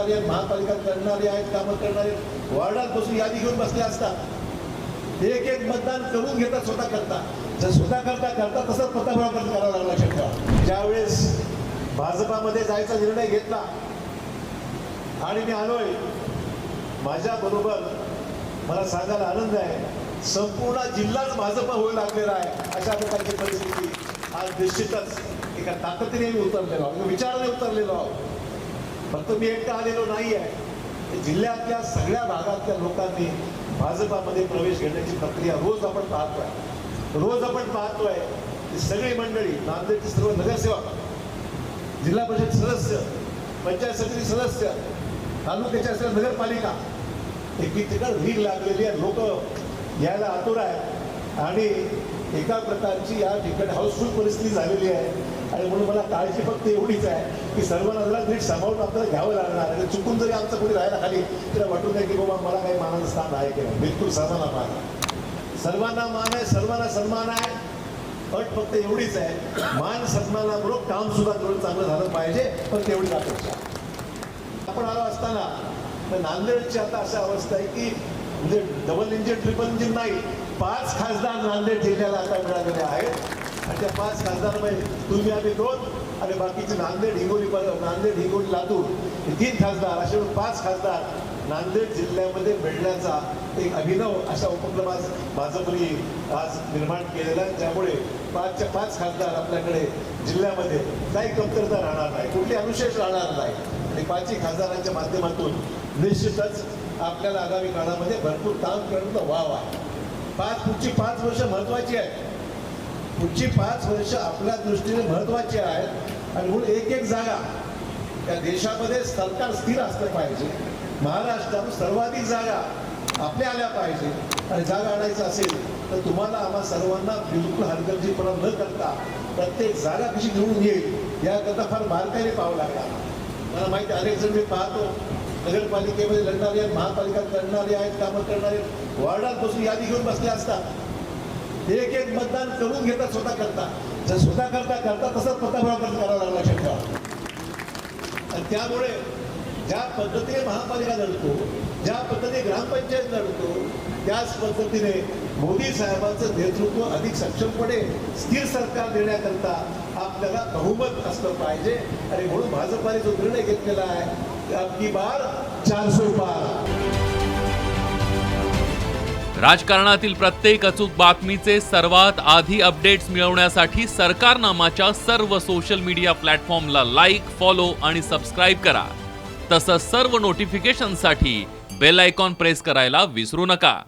करणारे आहेत महापालिका करणारे आहेत कामं करणारे वॉर्डात बसून यादी घेऊन बसले असतात. एक एक मतदान करून घेतात स्वतः करता. जर स्वतः करता करता तसंच पत्तापुरा करावा लागला लक्षात ठेवा ज्यावेळेस भाजपामध्ये जायचा निर्णय घेतला आणि मी आलोय माझ्या बरोबर मला सांगायला आनंद आहे. संपूर्ण जिल्हाच भाजप होऊ लागलेला आहे अशा प्रकारची परिस्थिती. आज निश्चितच एका ताकदीने उतरलेलो आहोत विचाराने उतरलेलो आहोत. फक्त मी एकटा आलेलो नाही आहे जिल्ह्यातल्या सगळ्या भागातल्या लोकांनी भाजपामध्ये प्रवेश घेण्याची प्रक्रिया रोज आपण पाहतोय. रोज आपण पाहतोय ही सगळी मंडळी नांदेडचे सर्व नगरसेवक जिल्हा परिषद सदस्य पंचायत समिती सदस्य तालुक्याच्या असलेल्या नगरपालिका एकीकडे भीक लागलेली आहे. लोक यायला आतुर आहेत. आणि एका प्रकारची या ठिकाणी हाऊसफुल परिस्थिती झालेली आहे. आणि म्हणून मला काळजी फक्त एवढीच आहे की सर्वांना जरा नीट सांभाळून आपल्याला घ्यावं लागणार आणि चुकून जरी आमचं कोणी राहायला खाली तर वाटून नाही की बाबा मला काही मानाचं स्थान आहे की नाही. बिलकुल सर्वांना मान सर्वांना मान आहे सर्वांना सन्मान आहे. अट फक्त एवढीच आहे. मान सन्मानाबरोबर काम सुद्धा थोडं चांगलं झालं पाहिजे. पण तेवढीच अपेक्षा. आपण आलो असताना तर नांदेडची आता अशी अवस्था आहे की म्हणजे डबल इंजिन ट्रिपल इंजिन नाही. पाच खासदार नांदेड जिल्ह्याला आता मिळालेले आहेत. आणि त्या पाच खासदारमध्ये तुम्ही आम्ही दोन आणि बाकीचे नांदेड हिंगोली नांदेड हिंगोली लातूर हे तीन खासदार असे पाच खासदार नांदेड जिल्ह्यामध्ये मिळण्याचा एक अभिनव अशा उपक्रम आज भाजपने आज निर्माण केलेला आहे. त्यामुळे पाचच्या पाच खासदार आपल्याकडे जिल्ह्यामध्ये काही कमतरता राहणार नाही कुठली अनुशेष राहणार नाही. आणि पाचही खासदारांच्या माध्यमातून निश्चितच आपल्याला आगामी काळामध्ये भरपूर काम करणं वाव आहे. पाच पुढची पाच वर्ष महत्वाची आहेत. पुढची पाच वर्ष आपल्या दृष्टीने महत्वाची आहेत. आणि म्हणून एक एक जागा त्या देशामध्ये सरकार स्थिर असलं पाहिजे. महाराष्ट्रात सर्वाधिक जागा आपल्या आल्या पाहिजे. आणि जागा आणायचं असेल तर तुम्हाला आम्हा सर्वांना बिलकुल हलगर्जीपणा न करता प्रत्येक जागा कशी घेऊन येईल याकरता फार बारकाईने पाहावं लागला मला माहिती अनेक जण मी पाहतो. नगरपालिकेमध्ये लढणारे आहेत महापालिका लढणारे आहेत कामं करणारे आहेत. बसून यादी घेऊन बसले असतात एक एक मतदान करून घेतात स्वतः करता जर स्वतः करता करता तसाच पत्तापुरा करावा लागला लक्षात ठेवा आणि त्यामुळे ज्या पद्धतीने महापालिका लढतो ज्या पद्धतीने ग्रामपंचायत लढतो त्याच पद्धतीने मोदी साहेबांचं नेतृत्व अधिक सक्षमपणे स्थिर सरकार देण्याकरता आपल्याला बहुमत असलं पाहिजे. आणि म्हणून भाजपाने जो निर्णय घेतलेला आहे अबकी बार चारशे पार. राजकारणातील प्रत्येक अचूक बातमीचे सर्वात आधी अपडेट्स मिळवण्यासाठी सरकारनामाच्या सर्व सोशल मीडिया प्लॅटफॉर्मला लाईक फॉलो आणि सबस्क्राईब करा. तसंच सर्व नोटिफिकेशनसाठी बेल आयकॉन प्रेस करायला विसरू नका.